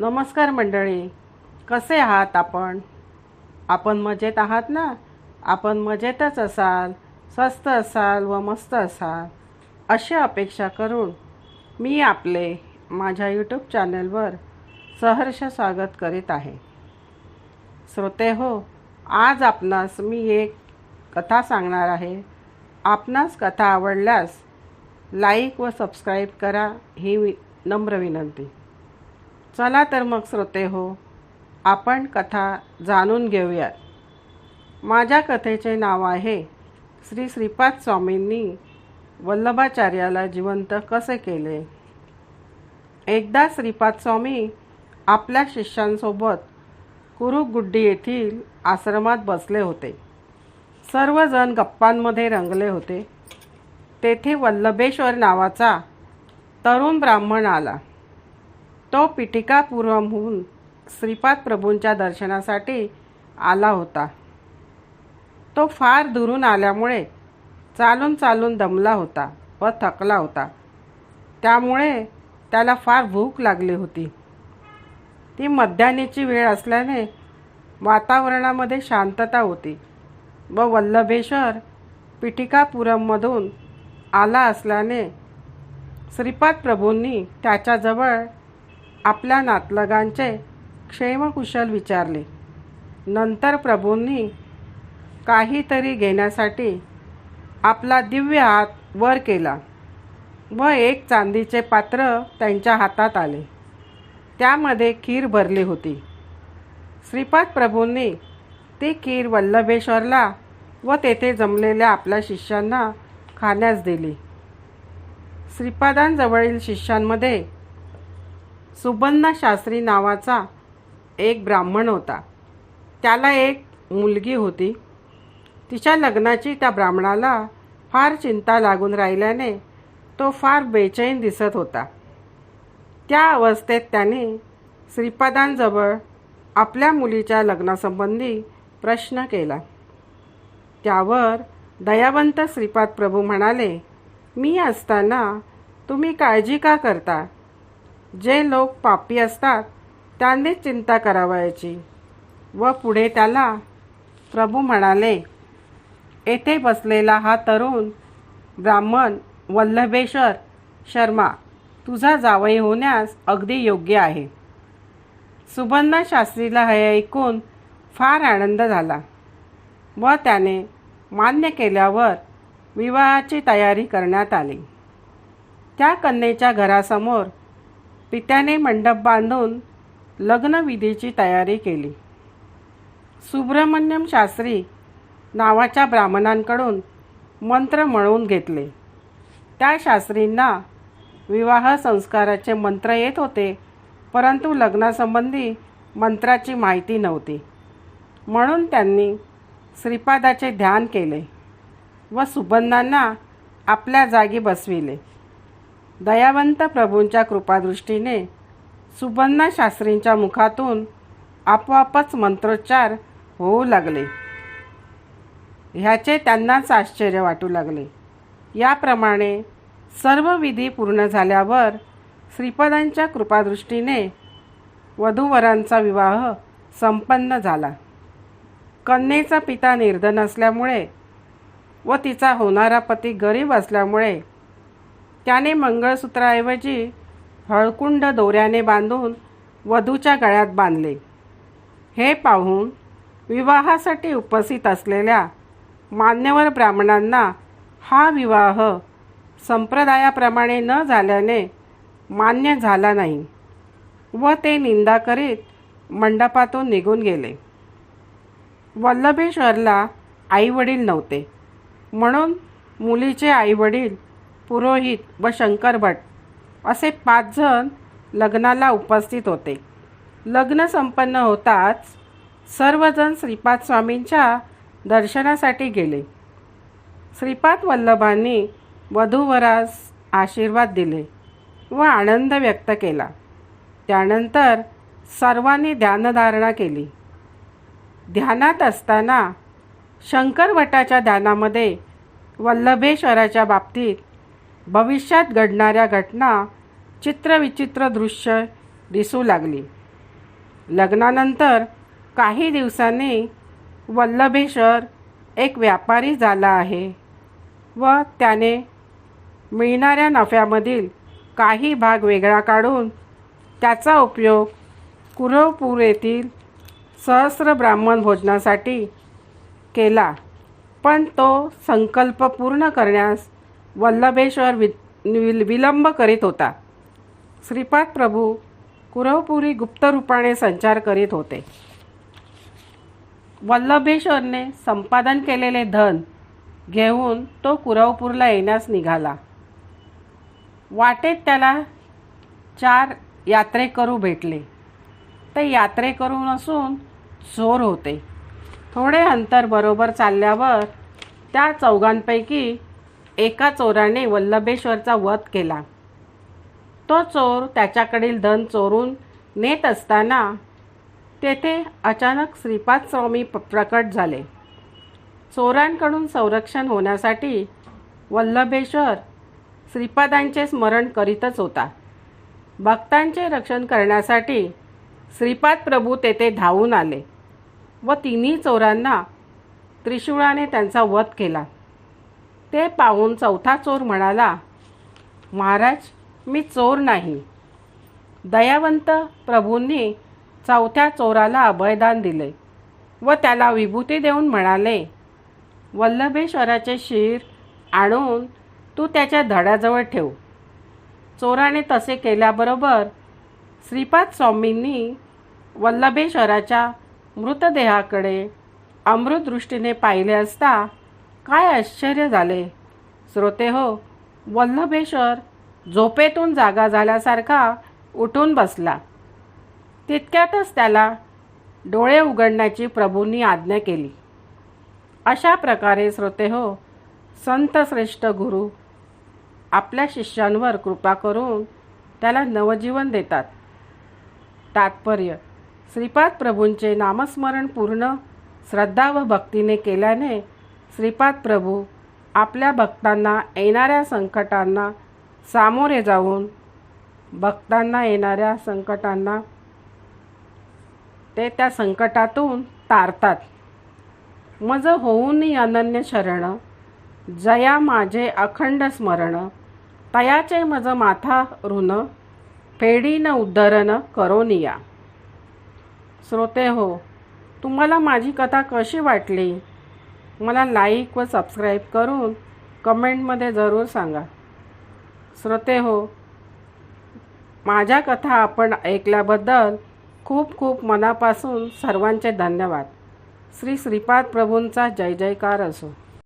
नमस्कार मंडळी. कसे आहात आपण? आपण मजेत आहात ना? आपण मजेतच असाल स्वस्त असाल व मस्त असाल अशी अपेक्षा करून मी आपले माझ्या यूट्यूब चॅनलवर सहर्ष स्वागत करीत आहे. श्रोते हो आज आपणास मी एक कथा सांगणार आहे. आपणास कथा आवडल्यास लाईक व सबस्क्राईब करा ही वि नम्र विनंती. चला तर मग श्रोते हो आपण कथा जाणून घेऊयात. माझ्या कथेचे नाव आहे श्री श्रीपाद स्वामींनी वल्लभाचार्याला जिवंत कसे केले? एकदा श्रीपाद स्वामी आपल्या शिष्यांसोबत कुरुगुड्डी येथील आश्रमात बसले होते. सर्वजण गप्पांमध्ये रंगले होते. तेथे वल्लभेश्वर नावाचा तरुण ब्राह्मण आला. तो पिटिकापुरमहून श्रीपाद प्रभूंच्या दर्शनासाठी आला होता. तो फार दुरून आल्यामुळे चालून चालून दमला होता व थकला होता. त्यामुळे त्याला फार भूक लागली होती. ती मध्यान्हीची वेळ असल्याने वातावरणामध्ये शांतता होती व वल्लभेश्वर पीठिकापुरममधून आला असल्याने श्रीपाद प्रभूंनी त्याच्याजवळ आपल्या नातलगांचे क्षेमकुशल विचारले. नंतर प्रभूंनी काहीतरी घेण्यासाठी आपला दिव्य हात वर केला व एक चांदीचे पात्र त्यांच्या हातात आले. त्यामध्ये खीर भरली होती. श्रीपाद प्रभूंनी ती खीर वल्लभेश्वरला व तेथे जमलेल्या आपल्या शिष्यांना खाण्यास दिली. श्रीपादांजवळील शिष्यांमध्ये सुबन्ना शास्त्री नावाचा एक ब्राह्मण होता. त्याला एक मुलगी होती. तिच्या लग्नाची त्या ब्राह्मणाला फार चिंता लागून राहिल्याने तो फार बेचैन दिसत होता. त्या अवस्थेत त्याने श्रीपादांजवळ आपल्या मुलीच्या लग्नासंबंधी प्रश्न केला. त्यावर दयावंत श्रीपाद प्रभू म्हणाले मी असताना तुम्ही काळजी का करता? जे लोक पापी असतात त्यांनीच चिंता करावयाची. व पुढे त्याला प्रभू म्हणाले येथे बसलेला हा तरुण ब्राह्मण वल्लभेश्वर शर्मा तुझा जावई होण्यास अगदी योग्य आहे. सुबन्ना शास्त्रीला हे ऐकून फार आनंद झाला व त्याने मान्य केल्यावर विवाहाची तयारी करण्यात आली. त्या कन्येच्या घरासमोर पित्याने मंडप बांधून लग्नविधीची तयारी केली. सुब्रमण्यम शास्त्री नावाच्या ब्राह्मणांकडून मंत्र म्हणून घेतले. त्या शास्त्रींना विवाह संस्काराचे मंत्र येत होते परंतु लग्नासंबंधी मंत्राची माहिती नव्हती. म्हणून त्यांनी श्रीपादाचे ध्यान केले व सुबंधांना आपल्या जागी बसविले. दयावंत प्रभूंच्या कृपादृष्टीने सुबन्ना शास्त्रींच्या मुखातून आपोआपच मंत्रोच्चार होऊ लागले. ह्याचे त्यांनाच आश्चर्य वाटू लागले. याप्रमाणे सर्व विधी पूर्ण झाल्यावर श्रीपदांच्या कृपादृष्टीने वधूवरांचा विवाह संपन्न झाला. कन्येचा पिता निर्धन असल्यामुळे व तिचा होणारा पती गरीब असल्यामुळे त्याने मंगळसूत्राऐवजी हळकुंड दोऱ्याने बांधून वधूच्या गळ्यात बांधले. हे पाहून विवाहासाठी उपस्थित असलेल्या मान्यवर ब्राह्मणांना हा विवाह संप्रदायाप्रमाणे न झाल्याने मान्य झाला नाही व ते निंदा करीत मंडपातून निघून गेले. वल्लभेश्वरला आईवडील नव्हते. म्हणून मुलीचे आईवडील पुरोहित व शंकरभट असे पाच जण लग्नाला उपस्थित होते. लग्न संपन्न होताच सर्वजण श्रीपाद स्वामींच्या दर्शनासाठी गेले. श्रीपाद वल्लभांनी वधूवरास आशीर्वाद दिले व आनंद व्यक्त केला. त्यानंतर सर्वांनी ध्यानधारणा केली. ध्यानात असताना शंकरवटाच्या ध्यानामध्ये वल्लभेश्वराच्या बाबतीत भविष्यात घडणाऱ्या घटना चित्रविचित्र दृश्य दिसू लागली. लग्नानंतर काही दिवसांनी वल्लभेश्वर एक व्यापारी झाला आहे व त्याने मिळणाऱ्या नफ्यामधील काही भाग वेगळा काढून त्याचा उपयोग कुरवपूर येथील सहस्र ब्राह्मण भोजनासाठी केला. पण तो संकल्प पूर्ण करण्यास वल्लभेश्वर वि विल- विलंब करीत होता. श्रीपाद प्रभू कुरवपुरी गुप्त रूपाने संचार करीत होते. वल्लभेश्वरने संपादन केलेले धन घेऊन तो कुरवपूरला येण्यास निघाला. वाटेत त्याला चार यात्रेकरू भेटले. ते यात्रेकरू नसून चोर होते. थोडे अंतर बरोबर चालल्यावर त्या चौघांपैकी एका चोराने वल्लभेश्वरचा वध केला. तो चोर त्याच्याकडील धन चोरून नेत असताना तेथे अचानक श्रीपाद स्वामी प्रकट झाले. चोरांकडून संरक्षण होण्यासाठी वल्लभेश्वर श्रीपादांचे स्मरण करीतच होता. भक्तांचे रक्षण करण्यासाठी श्रीपाद प्रभू तेथे धावून आले व तिन्ही चोरांना त्रिशूळाने त्यांचा वध केला. ते पाहून चौथा चोर म्हणाला महाराज मी चोर नाही. दयावंत प्रभूंनी चौथ्या चोराला अभयदान दिले व त्याला विभूती देऊन म्हणाले वल्लभेश्वराचे शिर आणून तू त्याच्या धड्याजवळ ठेव. चोराने तसे केल्याबरोबर श्रीपाद स्वामींनी वल्लभेश्वराच्या मृतदेहाकडे अमृतदृष्टीने पाहिले असता काय आश्चर्य झाले? श्रोते हो वल्लभेश्वर झोपेतून जागा झाल्यासारखा उठून बसला. तितक्यातच त्याला डोळे उघडण्याची प्रभूंनी आज्ञा केली. अशा प्रकारे श्रोते हो संत श्रेष्ठ गुरु आपल्या शिष्यांवर कृपा करून त्याला नवजीवन देतात. तात्पर्य श्रीपाद प्रभूंचे नामस्मरण पूर्ण श्रद्धा व भक्तीने केल्याने श्रीपाद प्रभू आपल्या भक्तांना येणाऱ्या संकटांना सामोरे जाऊन भक्तांना येणाऱ्या संकटांना ते त्या संकटातून तारतात. मज होऊन अनन्य शरण जया माझे अखंड स्मरण तयाचे मज माथा ऋण फेडीन उद्धरण करोनिया श्रोते हो तुम्हाला माझी कथा कशी वाटली? मला लाईक व सबस्क्राईब करून कमेंटमध्ये जरूर सांगा. श्रोते हो माझ्या कथा आपण ऐकल्याबद्दल खूप खूप मनापासून सर्वांचे धन्यवाद. श्री श्रीपाद प्रभूंचा जय जयकार असो.